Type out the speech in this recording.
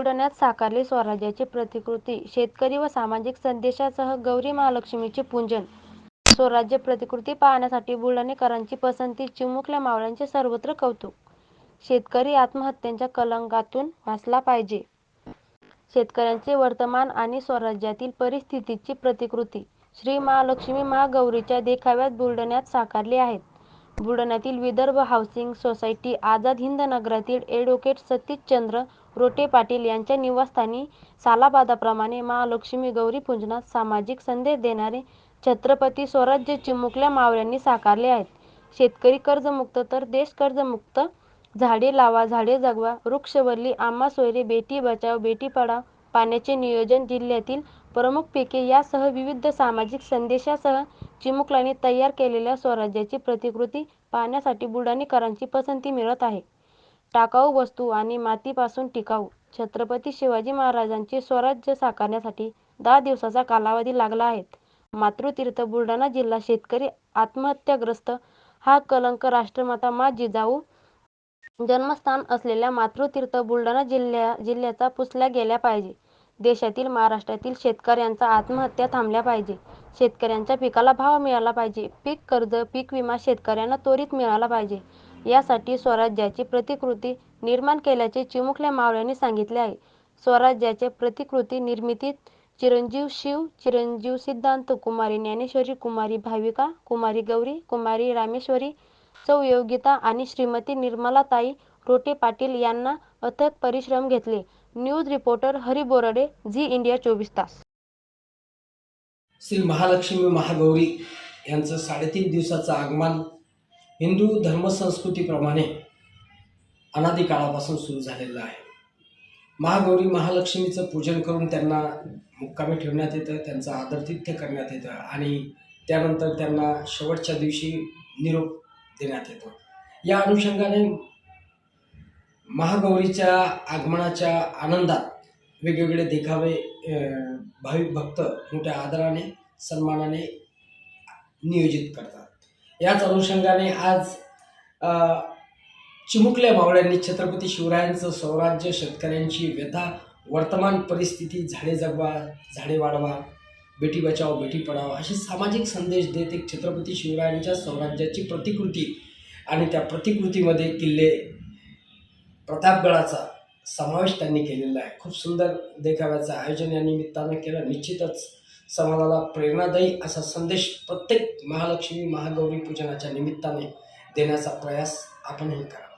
बुलढाण्यात साकारली स्वराज्याची प्रतिकृती. शेतकरी व सामाजिक संदेशासह गौरी महालक्ष्मीचे पूजन. स्वराज्य प्रतिकृती पाहण्यासाठी बुलढाणेकरांची पसंती चिमुकल्या मावळ्यांचे सर्वत्र कौतुक. शेतकरी आत्महत्यांच्या कलंकातून वाचला पाहिजे. शेतकऱ्यांचे वर्तमान आणि स्वराज्यातील परिस्थितीची प्रतिकृती. श्री महालक्ष्मी महागौरीच्या देखाव्यात बुलढाण्यात साकारली आहेत. बुलढाण्यातील विदर्भ हाऊसिंग सोसायटी आझाद हिंद नगरातील ॲडव्होकेट सतीश चंद्र रोटे पाटील यांच्या निवासस्थानी सालाबादाप्रमाणे महालक्ष्मी गौरी पूजनात सामाजिक संदेश देणारे छत्रपती स्वराज्य चिमुकल्या मावळ्यांनी साकारले आहेत. शेतकरी कर्जमुक्त तर देश कर्जमुक्त. झाडे लावा झाडे जगवा वृक्षवल्ली आम्हा सोयरे बेटी बचाव बेटी पढाव पाण्याचे नियोजन जिल्ह्यातील प्रमुख पिके यासह विविध सामाजिक संदेशासह चिमुकल्यांनी तयार केलेल्या स्वराज्याची प्रतिकृती पाहण्यासाठी बुलढाणेकरांची पसंती मिळत आहे. टाकाऊ वस्तू आणि मातीपासून टिकाऊ. छत्रपती शिवाजी महाराजांचे स्वराज्य साकारण्यासाठी दहा दिवसाचा कालावधी लागला आहे. मातृतीर्थ बुलढाणा जिल्हा शेतकरी आत्महत्याग्रस्त हा कलंक राष्ट्रमाता मा. जिजाऊ जन्मस्थान असलेल्या मातृतीर्थ बुलढाणा जिल्ह्या जिल्ह्याचा पुसल्या गेल्या पाहिजे. देशातील महाराष्ट्रातील शेतकऱ्यांचा आत्महत्या थांबल्या पाहिजे. शेतकऱ्यांच्या पिकाला भाव मिळाला पाहिजे. पीक कर्ज पीक विमा शेतकऱ्यांना त्वरित मिळाला पाहिजे. यासाठी स्वराज्याची प्रतिकृती निर्माण केल्याचे चिमुकल्या मावळ्यांनी सांगितले आहे. स्वराज्याच्या प्रतिकृती निर्मितीत चिरंजीव शिव चिरंजीव सिद्धांत कुमारी ज्ञानेश्वरी कुमारी भाविका कुमारी गौरी कुमारी रामेश्वरी चौयोगिता आणि श्रीमती निर्मलाताई रोटे पाटील यांना अथक परिश्रम घेतले. News reporter Hari Borade Zee India चोवीस तास. श्री महालक्ष्मी महागौरी यांचं साडेतीन दिवसाचं आगमन हिंदू धर्मसंस्कृतीप्रमाणे अनादी काळापासून सुरू झालेलं आहे. महागौरी महालक्ष्मीचं पूजन करून त्यांना मुक्कामी ठेवण्यात येतं त्यांचं आदरतिथ्य करण्यात येतं आणि त्यानंतर त्यांना शेवटच्या दिवशी निरोप देण्यात येतो. या अनुषंगाने महागौरीच्या आगमनाच्या आनंदात वेगवेगळे देखावे भाविक भक्त मोठ्या आदराने सन्मानाने नियोजित करतात. याच अनुषंगाने आज चिमुकल्या मावळ्यांनी छत्रपती शिवरायांचं स्वराज्य शेतकऱ्यांची व्यथा वर्तमान परिस्थिती झाडे जगवा झाडे वाढवा बेटी बचाव बेटी पढाव असे सामाजिक संदेश देत एक छत्रपती शिवरायांच्या स्वराज्याची प्रतिकृती आणि त्या प्रतिकृतीमध्ये किल्ले प्रतापगडाचा समावेश त्यांनी केलेला आहे. खूप सुंदर देखाव्याचं आयोजन या निमित्तानं केलं. निश्चितच समाजाला प्रेरणादायी असा संदेश प्रत्येक महालक्ष्मी महागौरी पूजनाच्या निमित्ताने देण्याचा प्रयास आपणही करा.